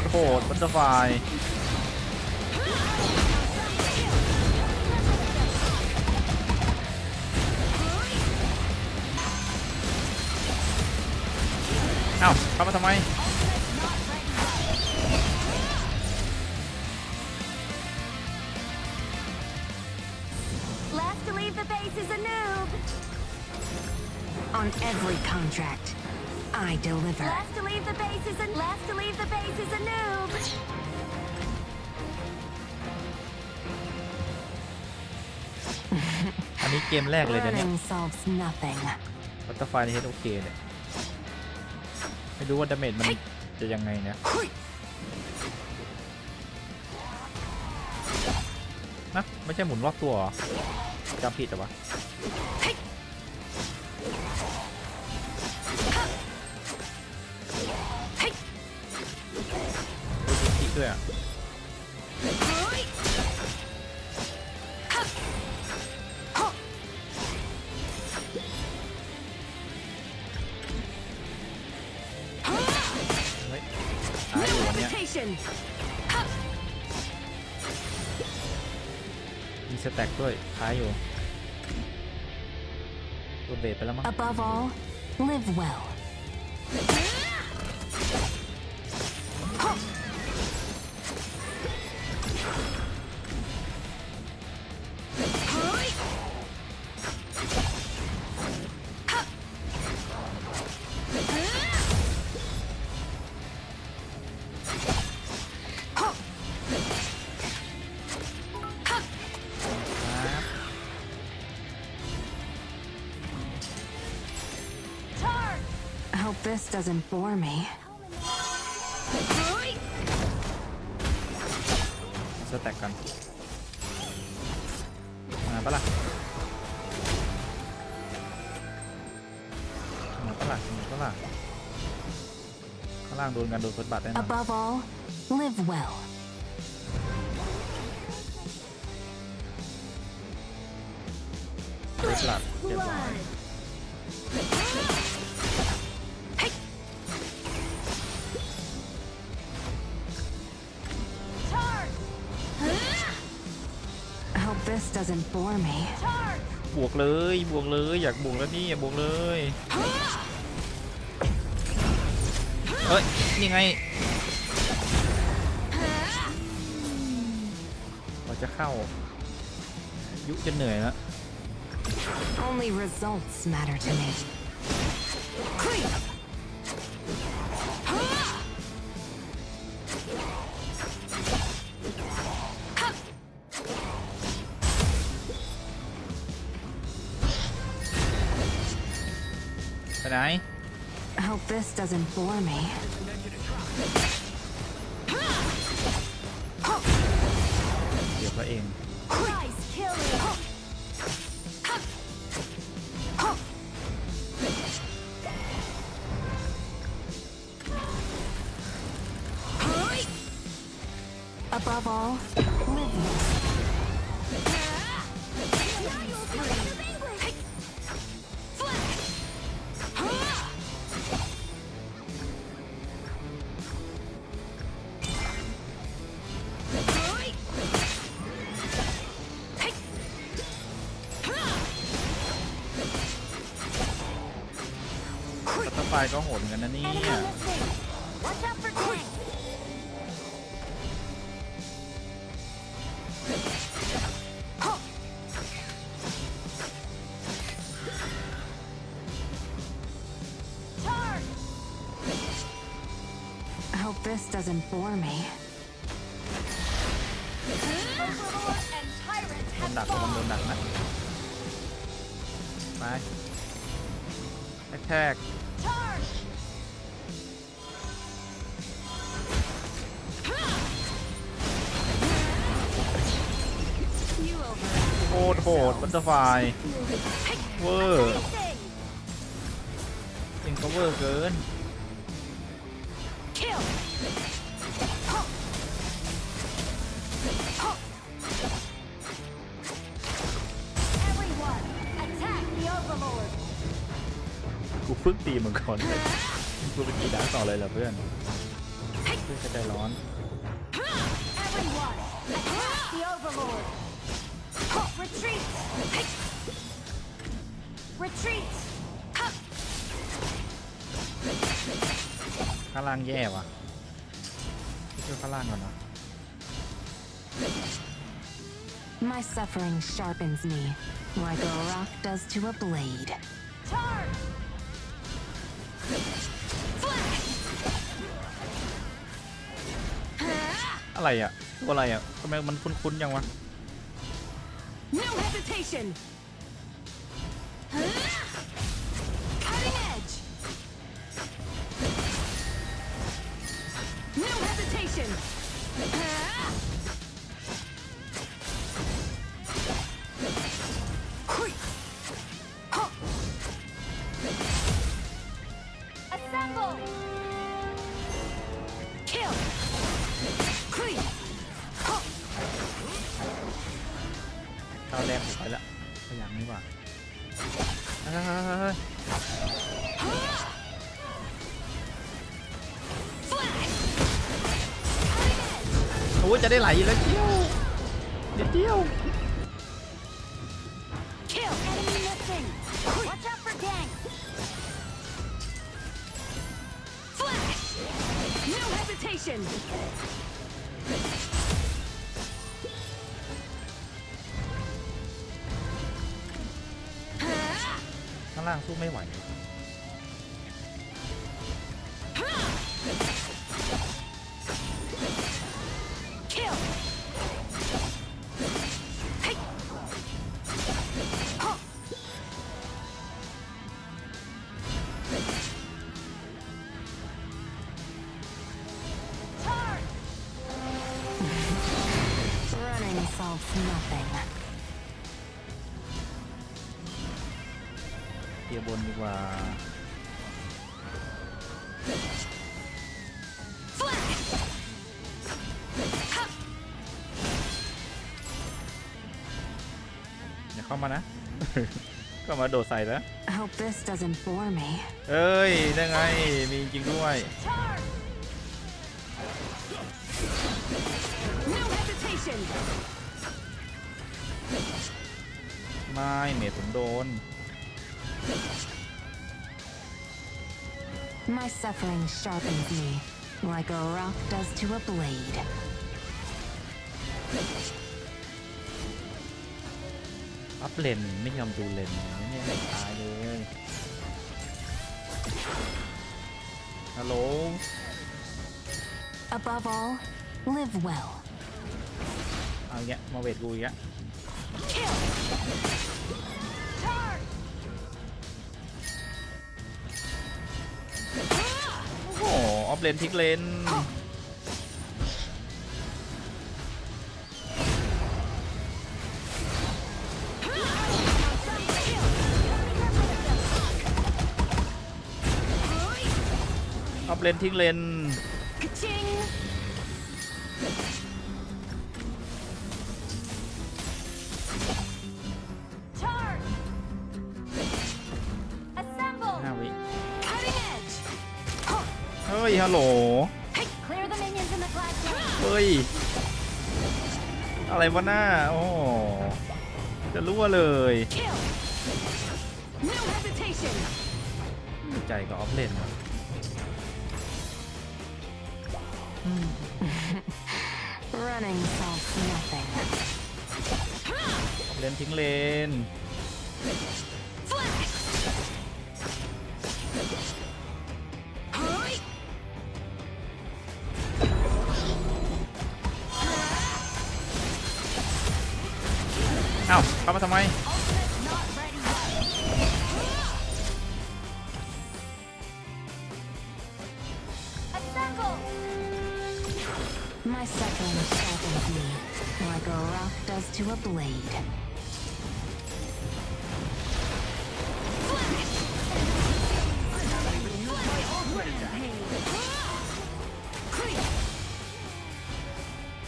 ตรโหดบัตเตอร์ไฟเอ้าเข้ามาทำไม Last to leave the base is a noob. On every contract, I deliver. Last to leave the base is a last to leave the base is a noob. อันนี้เกมแรกเลยนะเนี่ย Learning solves nothing. บัตเตอร์ไฟในเฮดโอเคเนี่ยไม่รู้ว่าดาเมจมันจะยังไงเนี่ยนะ ไม่ใช่หมุนรอบตัวเหรอจำผิดเหรอวะ ย Limitation. มีสแต็กด้วยท้ายอยู่ตัวเบสไปแล้วมั้ง Above all, live well. This doesn't bore me. สแต็กกันมาปะล่ะมาปะล่ะมาปะล่ะข้างล่างโดนกันโดนคนบัตรแน่นอน Above all, live well. เรียบร้อยเรียบร้อย this doesn't bore me. บวกเลย บวกเลย อยากบวกแล้วนี่บวกเลย เฮ้ย นี่ไงเราจะเข้า ยุจะเหนื่อยแล้ว Only results matter to me. I? Hope this doesn't bore me. Above all, live ไฟก็โหดเหมือนกันนะเนี่ย Watch out for tanks. I hope this doesn't bore me. โดนดักมันโดนดักนะ ไปแท็กแตรโหดบัตเตอร์ไฟเวอร์จริงก็เวอร์เกินกูเพิ่งตีมันก่อนเลยกูไปตีดาต่อเลยเหรอเพื่อนเพื่อนจะใจร้อน Retreat! Retreat! ข้างล่างแย่ว่ะช่วยข้างล่างก่อนนะ My suffering sharpens me, like a rock does to a blade. Charge! Flash! อะไรอะตัวอะไรอะทำไมมันคุ้นๆยังวะ No hesitation! Cutting edge! No hesitation! ว่างนี้ว่ะเฮ้ยโอ้จะได้ไหลแล้วเจียวเดียว Kill! Enemy missing! Watch ล่างสู้ไม่ไหว Kill! Hey! Huh. Charge! Running solves nothing. เกียร์บนดีกว่า Flash! Huh. อย่าเข้ามานะ ก็มาโดดใส่แล้ว Hope this doesn't bore me. เอ้ย ได้ไง มีจริงด้วย Charge! No hesitation! ไม่เมทผมโดน My suffering sharpens me, like a rock does to a blade. อัพเลนไม่ยอมดูเลนเนี่ยตายเลย ฮัลโหล Above all, live well. เอาอีกแยะมาเวทกูอีกแยะ Kill! ออฟเลนพิกเลนออฟเลนทิ้งเลน ฮ้ยฮัลโหล Hey, clear the minions in the classroom! เฮ้ย อะไรวะหน้า โอ้โหจะรั่วเลย Kill! No hesitation! ใจกับออฟเลนว่ะ Running solves nothing. ออฟเลนทิ้งเลน เอ้าเข้ามาทำไม Not ready yet. Assemble! My suffering sharpens me, like a rock does to a blade. Flash!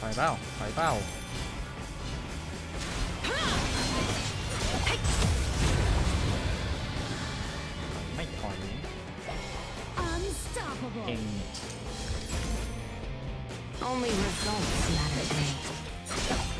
ไปเป้าไปเป้า in only results matter to me.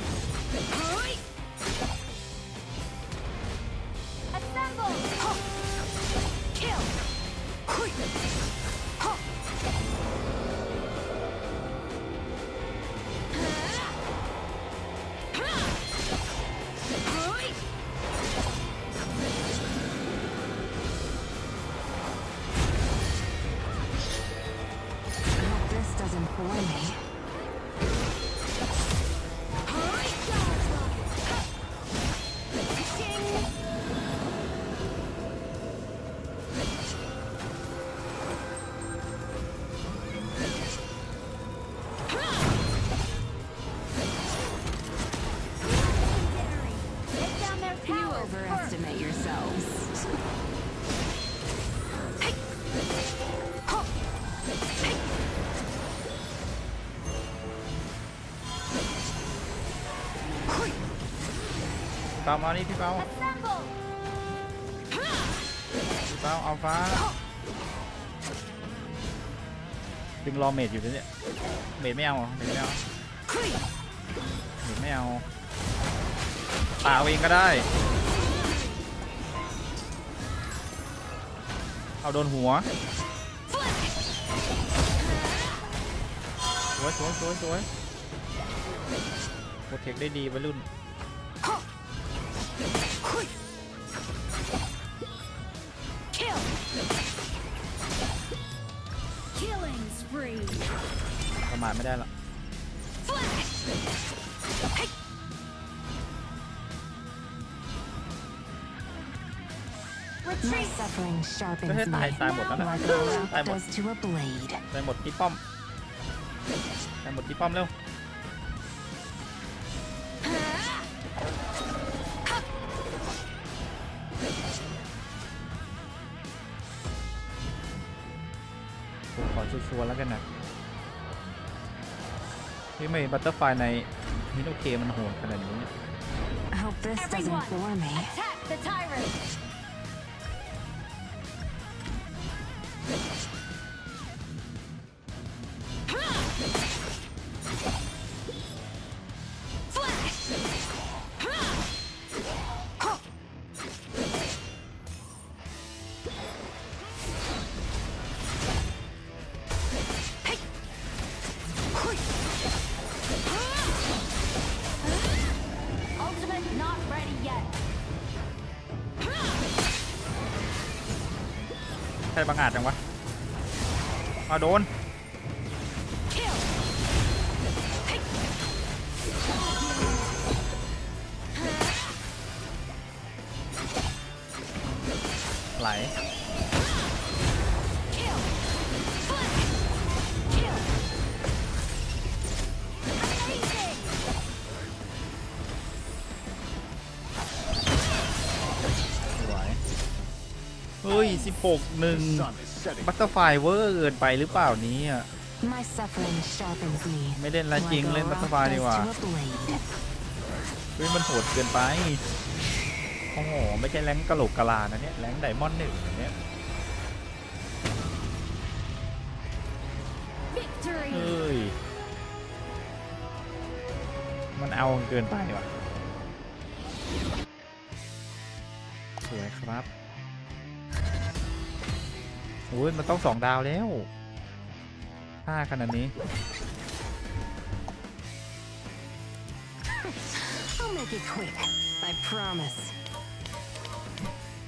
เปามานี่พี่เปาพี่เปาเอาฟ้าดึงรอเมดอยู่เนี่ยเมดไม่เอาเมดไม่เอาเมดไม่เอาป่าเองก็ได้ เอาโดนหัวสวยสวยสวยสวยโปรเทคได้ดีวัยรุ่น ประมาทไม่ได้หรอก Flash! My suffering ก็ sharpens ให้ตาย me ตายหมดแล้วนะ like a ตาย rock หมด does to a blade. ตายหมดที่ป้อมตายหมดที่ป้อมเร็วผมขอชัวร์ๆแล้วกันนะ พี่ไม่บัตเตอร์ไฟในฮิโนเคมันโหดขนาดนี้เนี่ย I hope this doesn't bore me. Attack the tyrant! ใครบังอาจจังวะมาโดน ย 16หนึ่ง sun is setting. บัตเตอร์ไฟเวอร์เกินไปหรือเปล่านี้อะ My suffering sharpens me. ไม่เล่นละจริง like a เล่นบัตเตอร์ไฟ rock ดี does กว่า to a blade. เฮ้ยมันโหดเกินไป โอ้โห ไม่ใช่แรงกะโหลกกะลานะเนี่ย แรงไดมอนด์หนึ่งอันเนี่ย Victory! เฮ้ย มันเอาเกินไปว่ะ สวยครับโอ้ยมันต้องสองดาวแล้วห้าขนาดนี้ I'll make it quick. I promise.